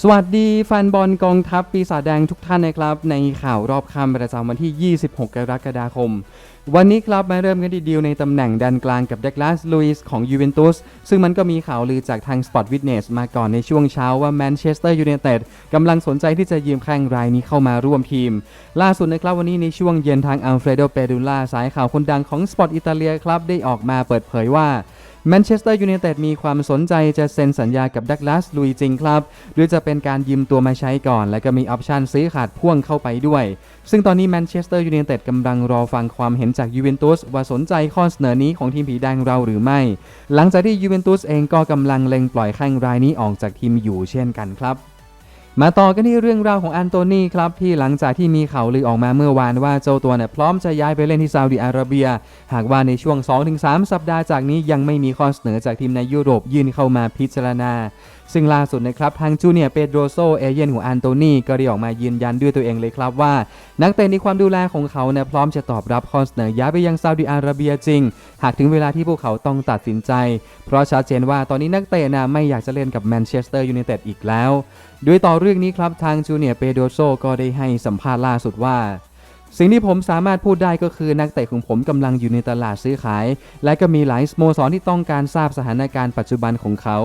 สวัสดีแฟนบอลกองทัพปีศาจแดงทุกท่านนะครับ ในข่าวรอบคำประจำวันที่ 26 กรกฎาคม วันนี้ครับมาเริ่มกันที่ดีลในตำแหน่งแดนกลางกับเดกลาสลุยส์ของยูเวนตุสซึ่งมันก็มีข่าวลือจากทาง Sport Witness มาก่อนในช่วงเช้าว่าแมนเชสเตอร์ยูไนเต็ดกำลังสนใจที่จะยืมแข้งรายนี้เข้ามาร่วมทีม ล่าสุดนะครับวันนี้ในช่วงเย็นทางอัลเฟรโดเปดูล่าสายข่าวคนดังของ Sport อิตาเลียครับได้ออกมาเปิดเผยว่า แมนเชสเตอร์ยูไนเต็ดมีความสนใจจะเซ็นสัญญากับดักลาสลุยจริงครับ หรือจะเป็นการยืมตัวมาใช้ก่อน แล้วก็มีออปชันซื้อขาดพ่วงเข้าไปด้วย ซึ่งตอนนี้แมนเชสเตอร์ยูไนเต็ดกำลังรอฟังความเห็นจากยูเวนตุสว่าสนใจข้อเสนอนี้ของทีมผีแดงเราหรือไม่ หลังจากที่ยูเวนตุสเองก็กำลังเล็งปล่อยแข้งรายนี้ออกจากทีมอยู่เช่นกันครับ มาต่อกันที่เรื่องราวของอันโตนีครับที่หลังจากที่มีข่าวลือออกมาเมื่อวานว่าเจ้าตัวเนี่ยพร้อมจะย้ายไปเล่นที่ซาอุดิอาระเบีย หากว่าในช่วง 2-3 สัปดาห์จากนี้ยังไม่มีข้อเสนอจากทีมในยุโรปยื่นเข้ามาพิจารณา ซึ่งล่าสุดนะครับ ทางจูเนียเปโดรโซเอเย่นของอันโตนีก็ได้ออกมายืนยันด้วยตัวเองเลยครับว่า นักเตะในความดูแลของเขาเนี่ยพร้อมจะตอบรับข้อเสนอย้ายไปยังซาอุดิอาระเบียจริง หากถึงเวลาที่พวกเขาต้องตัดสินใจ เพราะชัดเจนว่าตอนนี้นักเตะนะไม่อยากจะเล่นกับแมนเชสเตอร์ยูไนเต็ดอีกแล้วด้วยต่อเรื่องนี้ครับทางจูเนียเปโดโซก็ได้ให้สัมภาษณ์ล่าสุดว่า สิ่งที่ผมสามารถพูดได้ก็คือนักเตะของผมกำลังอยู่ในตลาดซื้อขาย และก็มีหลายสโมสรที่ต้องการทราบสถานการณ์ปัจจุบันของเขา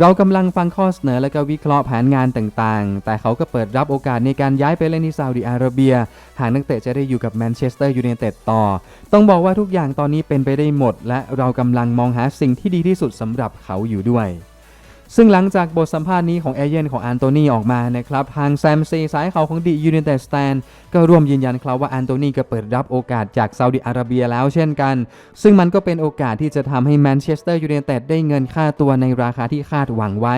เรากำลังฟังข้อเสนอและก็วิเคราะห์แผนงานต่างๆ แต่เขาก็เปิดรับโอกาสในการย้ายไปเล่นที่ซาอุดิอาระเบีย หากนักเตะจะได้อยู่กับแมนเชสเตอร์ยูไนเต็ดต่อ ต้องบอกว่าทุกอย่างตอนนี้เป็นไปได้หมด และเรากำลังมองหาสิ่งที่ดีที่สุดสำหรับเขาอยู่ด้วย ซึ่งหลังจากบทสัมภาษณ์นี้ของเอเย่นของอันโตนีออกมานะครับ ทางแซมซีสายเขาของดียู n นเต็ดสแตนก็ร่วมยืนยันครับว่าอันโตนีก็เปิดรับโอกาสจากซาอุดิอาระเบียแล้วเช่นกัน ซึ่งมันก็เป็นโอกาสที่จะทำให้แมนเชสเตอร์ยูไนเต็ดได้เงินค่าตัวในราคาที่คาดหวังไว้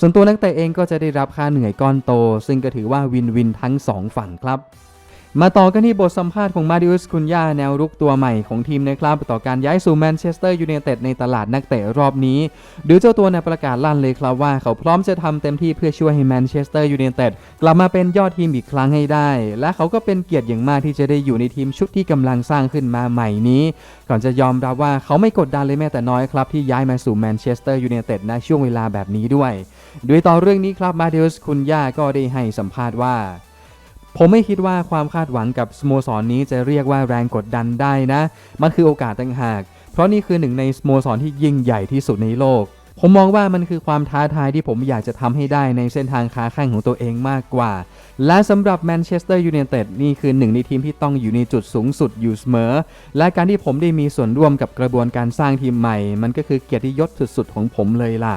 ส่วนตัวนักเตะเองก็จะได้รับค่าเหนื่อยก้อนโต ซึ่งก็ถือว่าวินวินทั้งสองฝั่งครับ มาต่อกันที่บทสัมภาษณ์ของมาดิอุสคุนยาแนวรุกตัวใหม่ของทีมนะครับต่อการย้ายสู่แมนเชสเตอร์ยูไนเต็ดในตลาดนักเตะรอบนี้โดยเจ้าตัวในประกาศลั่นเลยครับว่าเขาพร้อมจะทำเต็มที่เพื่อช่วยให้แมนเชสเตอร์ยูไนเต็ดกลับมาเป็นยอดทีมอีกครั้งให้ได้ และเขาก็เป็นเกียรติอย่างมากที่จะได้อยู่ในทีมชุดที่กำลังสร้างขึ้นมาใหม่นี้ ก่อนจะยอมรับว่าเขาไม่กดดันเลยแม้แต่น้อยครับที่ย้ายมาสู่แมนเชสเตอร์ยูไนเต็ดในช่วงเวลาแบบนี้ด้วยโดยต่อเรื่องนี้ครับมาดิอุสคุนยาก็ได้ให้สัมภาษณ์ว่า ผมไม่คิดว่าความคาดหวังกับสโมสรนนี้จะเรียกว่าแรงกดดันได้นะ มันคือโอกาสต่างหาก เพราะนี่คือหนึ่งในสโมสรที่ยิ่งใหญ่ที่สุดในโลก ผมมองว่ามันคือความท้าทายที่ผมอยากจะทำให้ได้ในเส้นทางค้าแข่งของตัวเองมากกว่า และสำหรับแมนเชสเตอร์ยูไนเต็ดนี่คือหนึ่งในทีมที่ต้องอยู่ในจุดสูงสุดอยู่เสมอ และการที่ผมได้มีส่วนร่วมกับกระบวนการสร้างทีมใหม่ มันก็คือเกียรติยศสุดๆของผมเลยล่ะ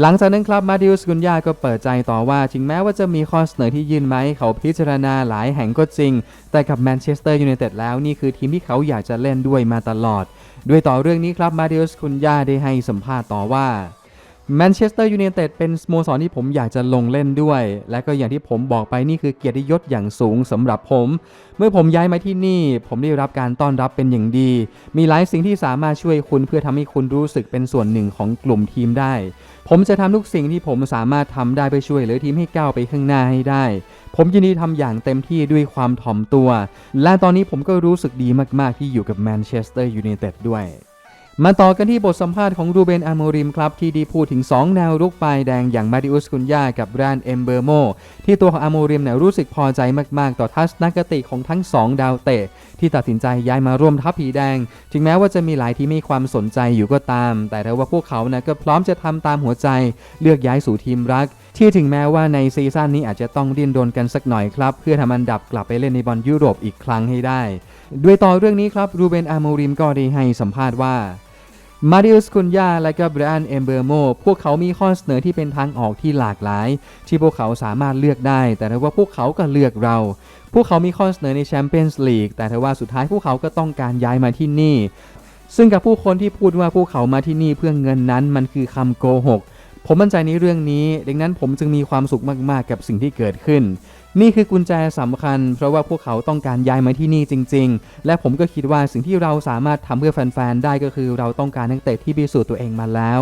หลังจากนั้นครับมาดิอุสกุนยาก็เปิดใจต่อว่า ถึงแม้ว่าจะมีข้อเสนอที่ยื่นไหมเขาพิจารณาหลายแห่งก็จริง แต่กับแมนเชสเตอร์ยูไนเต็ดแล้วนี่คือทีมที่เขาอยากจะเล่นด้วยมาตลอด ด้วยต่อเรื่องนี้ครับมาดิอุสกุนยาได้ให้สัมภาษณ์ต่อว่า แมนเชสเตอร์ยูไนเต็ดเป็นสโมสรที่ผมอยากจะลงเล่นด้วย และก็อย่างที่ผมบอกไปนี่คือเกียรติยศอย่างสูงสำหรับผม เมื่อผมย้ายมาที่นี่ ผมได้รับการต้อนรับเป็นอย่างดี มีหลายสิ่งที่สามารถช่วยคุณเพื่อทำให้คุณรู้สึกเป็นส่วนหนึ่งของกลุ่มทีมได้ ผมจะทำทุกสิ่งที่ผมสามารถทำได้เพื่อช่วยเหลือทีมให้ก้าวไปข้างหน้าให้ได้ ผมยินดีทำอย่างเต็มที่ด้วยความถ่อมตัว และตอนนี้ผมก็รู้สึกดีมากๆที่อยู่กับแมนเชสเตอร์ยูไนเต็ดด้วย มาต่อกันที่บทสัมภาษณ์ของรูเบนอาโมริมครับ ที่ด้พูดถึง 2 แนวรุกปลายแดงอย่างมาดิอุสคุนยากับแบรนด์เอมเบอร์โมที่ตัวของอาโมริมเนี่ยรู้สึกพอใจมาก ๆ ต่อทัศนคติของทั้ง 2 ดาวเตะ ที่ตัดสินใจย้ายมาร่วมทัพผีแดง ถึงแม้ว่าจะมีหลายที่มีความสนใจอยู่ก็ตาม แต่ถ้าว่าพวกเขานะก็พร้อมจะทำตามหัวใจ เลือกย้ายสู่ทีมรัก ที่ถึงแม้ว่าในซีซั่นนี้อาจจะต้องดิ้นรนกันสักหน่อยครับ เพื่อทำอันดับกลับไปเล่นในบอลยุโรปอีกครั้งให้ได้ ด้วยต่อเรื่องนี้ครับรูเบนอาโมริมก็ได้ให้สัมภาษณ์ว่า มาริอุสคุนยาและก็เบรนด์เอมเบอร์โมพวกเขามีข้อเสนอที่เป็นทางออกที่หลากหลาย ที่พวกเขาสามารถเลือกได้ แต่ถ้าว่าพวกเขาก็เลือกเรา พวกเขามีข้อเสนอในแชมเปี้ยนส์ลีกแต่ถ้าว่าสุดท้ายพวกเขาก็ต้องการย้ายมาที่นี่ ซึ่งกับผู้คนที่พูดว่าพวกเขามาที่นี่เพื่อเงินนั้นมันคือคำโกหก ผมมั่นใจในเรื่องนี้ ดังนั้นผมจึงมีความสุขมากๆ กับสิ่งที่เกิดขึ้น นี่คือกุญแจสำคัญ เพราะว่าพวกเขาต้องการย้ายมาที่นี่จริง ๆ และผมก็คิดว่าสิ่งที่เราสามารถทำเพื่อแฟนๆ ได้ก็คือเราต้องการนักเตะที่พิสูจน์ตัวเองมาแล้ว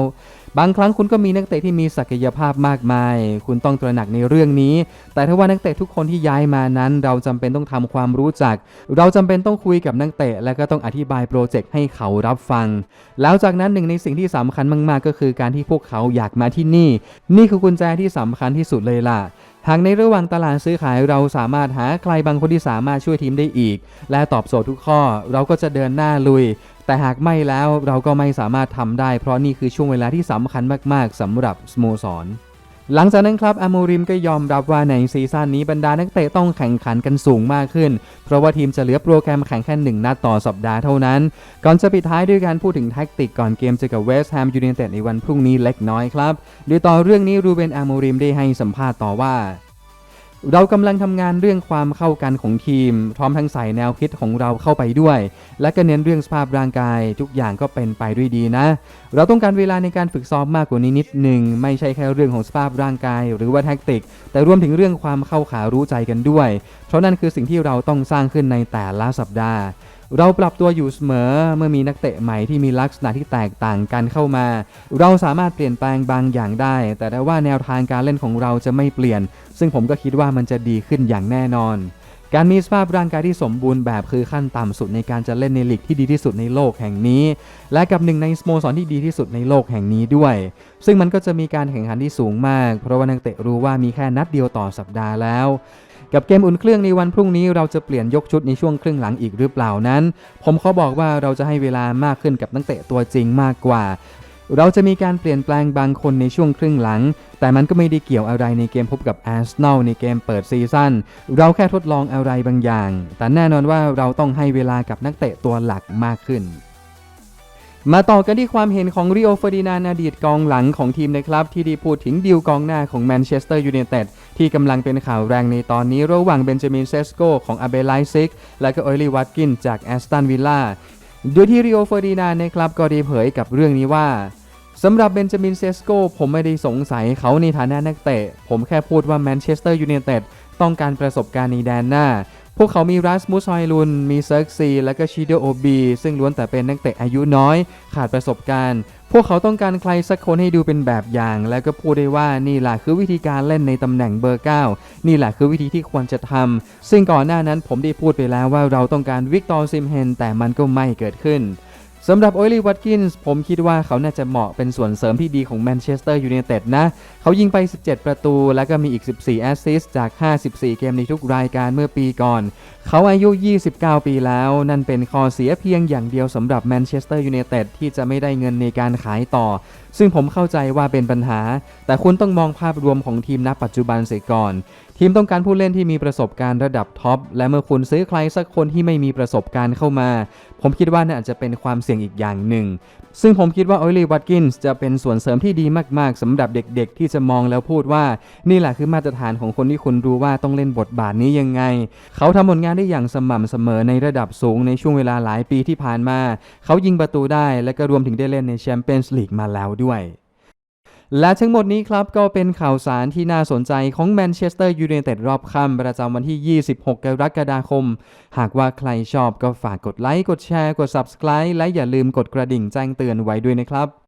บางครั้งคุณก็มีนักเตะที่มีศักยภาพมากมาย คุณต้องตระหนักในเรื่องนี้ แต่ถ้าว่านักเตะทุกคนที่ย้ายมานั้น เราจำเป็นต้องทำความรู้จัก เราจำเป็นต้องคุยกับนักเตะ และก็ต้องอธิบายโปรเจกต์ให้เขารับฟัง แล้วจากนั้นหนึ่งในสิ่งที่สำคัญมาก ๆ ก็คือการที่พวกเขาอยากมาที่นี่ นี่คือกุญแจที่สำคัญที่สุดเลยล่ะหากในระหว่างตลาดซื้อขายเราสามารถหาใครบางคนที่สามารถช่วยทีมได้อีก และตอบโจทย์ทุกข้อ เราก็จะเดินหน้าลุย แต่หากไม่แล้วเราก็ไม่สามารถทำได้ เพราะนี่คือช่วงเวลาที่สำคัญมาก ๆสำหรับสโมสร หลังจากนั้นครับอาโมริมก็ยอมรับว่าในซีซั่นนี้บรรดานักเตะต้องแข่งขันกันสูงมากขึ้น เพราะว่าทีมจะเหลือโปรแกรมแข่งแค่หนึ่งนัดต่อสัปดาห์เท่านั้น ก่อนจะปิดท้ายด้วยการพูดถึงแท็กติกก่อนเกมเจอกับเวสต์แฮมยูไนเต็ดในวันพรุ่งนี้เล็กน้อยครับโดยต่อเรื่องนี้รูเบนอาโมริมได้ให้สัมภาษณ์ต่อว่า เรากำลังทำงานเรื่องความเข้ากันของทีม พร้อมทั้งใส่แนวคิดของเราเข้าไปด้วย และก็เน้นเรื่องสภาพร่างกาย ทุกอย่างก็เป็นไปด้วยดีนะ เราต้องการเวลาในการฝึกซ้อมมากกว่านี้นิดหนึ่งไม่ใช่แค่เรื่องของสภาพร่างกาย หรือว่าแท็กติก แต่รวมถึงเรื่องความเข้าขารู้ใจกันด้วย เพราะนั่นคือสิ่งที่เราต้องสร้างขึ้นในแต่ละสัปดาห์ เราปรับตัวอยู่เสมอเมื่อมีนักเตะใหม่ที่มีลักษณะที่แตกต่างกันเข้ามา เราสามารถเปลี่ยนแปลงบางอย่างได้ แต่ได้ว่าแนวทางการเล่นของเราจะไม่เปลี่ยน ซึ่งผมก็คิดว่ามันจะดีขึ้นอย่างแน่นอน การมีสภาพร่างกายที่สมบูรณ์แบบคือขั้นต่ำสุดในการจะเล่นในลีกที่ดีที่สุดในโลกแห่งนี้ และกับหนึ่งในสโมสรที่ดีที่สุดในโลกแห่งนี้ด้วย ซึ่งมันก็จะมีการแข่งขันที่สูงมาก เพราะว่านักเตะรู้ว่ามีแค่นัดเดียวต่อสัปดาห์แล้ว กับเกมอุ่นเครื่องในวันพรุ่งนี้เราจะเปลี่ยนยกชุดในช่วงครึ่งหลังอีกหรือเปล่านั้น ผมขอบอกว่าเราจะให้เวลามากขึ้นกับนักเตะตัวจริงมากกว่า เราจะมีการเปลี่ยนแปลงบางคนในช่วงครึ่งหลัง แต่มันก็ไม่ได้เกี่ยวอะไรในเกมพบกับอาร์เซนอลในเกมเปิดซีซั่นเราแค่ทดลองอะไรบางอย่าง แต่แน่นอนว่าเราต้องให้เวลากับนักเตะตัวหลักมากขึ้น มาต่อกันที่ความเห็นของริโอเฟอร์ดินานอดีตกองหลังของทีมนะครับ ที่ได้พูดถึงดีลกองหน้าของแมนเชสเตอร์ยูไนเต็ดที่กำลังเป็นข่าวแรงในตอนนี้ระหว่างเบนจามินเซสโกของอาเบลไลซิก และก็เอลิวัตกินจากแอสตันวิลล่าโดยที่ริโอเฟอร์ดินานนะครับก็ได้เผยกับเรื่องนี้ว่าสำหรับเบนจามินเซสโกผมไม่ได้สงสัยเขาในฐานะนักเตะ ผมแค่พูดว่าแมนเชสเตอร์ยูไนเต็ดต้องการประสบการณ์ในแดนหน้า พวกเขามีรัสมุสฮอยลุน มีเซิร์กซี และก็ชิโดโอบี ซึ่งล้วนแต่เป็นนักเตะอายุน้อย ขาดประสบการณ์ พวกเขาต้องการใครสักคนให้ดูเป็นแบบอย่าง แล้วก็พูดได้ว่านี่แหละคือวิธีการเล่นในตำแหน่งเบอร์ 9 นี่แหละคือวิธีที่ควรจะทำ ซึ่งก่อนหน้านั้นผมได้พูดไปแล้วว่าเราต้องการวิกตอร์ซิมเฮนแต่มันก็ไม่เกิดขึ้น สำหรับโอลีวัตกินส์ผมคิดว่าเขาน่าจะเหมาะเป็นส่วนเสริมที่ดีของแมนเชสเตอร์ยูไนเต็ดนะ เขายิงไป 17 ประตู แล้วก็มีอีก 14 แอสซิสต์จาก 54 เกมในทุกรายการเมื่อปีก่อน เขาอายุ 29 ปีแล้ว นั่นเป็นข้อเสียเพียงอย่างเดียวสำหรับแมนเชสเตอร์ยูไนเต็ดที่จะไม่ได้เงินในการขายต่อ ซึ่งผมเข้าใจว่าเป็นปัญหา แต่คุณต้องมองภาพรวมของทีมณปัจจุบันเสียก่อน ทีมต้องการผู้เล่นที่มีประสบการณ์ระดับท็อป และเมื่อคุณซื้อใครสักคนที่ไม่มีประสบการณ์เข้ามา ผมคิดว่าน่าจะเป็นความเสี่ยงอีกอย่างหนึ่ง ซึ่งผมคิดว่าโอลีวัตกินส์จะเป็นส่วนเสริมที่ดีมาก ๆสำหรับเด็กๆ ที่จะมองแล้วพูดว่า นี่แหละคือมาตรฐานของคนที่คุณรู้ว่าต้องเล่นบทบาทนี้ยังไง เขาทำผลงานได้อย่างสม่ำเสมอในระดับสูงในช่วงเวลาหลายปีที่ผ่านมา เขายิงประตูได้และก็รวมถึงได้เล่นในแชมเปี้ยนส์ลีกมาแล้วด้วย และทั้งหมดนี้ครับก็เป็นข่าวสารที่น่าสนใจของแมนเชสเตอร์ยูไนเต็ดรอบค่ำประจำวันที่ 26 กรกฎาคม หากว่าใครชอบก็ฝากกดไลค์ กดแชร์ กด Subscribe และอย่าลืมกดกระดิ่งแจ้งเตือนไว้ด้วยนะครับ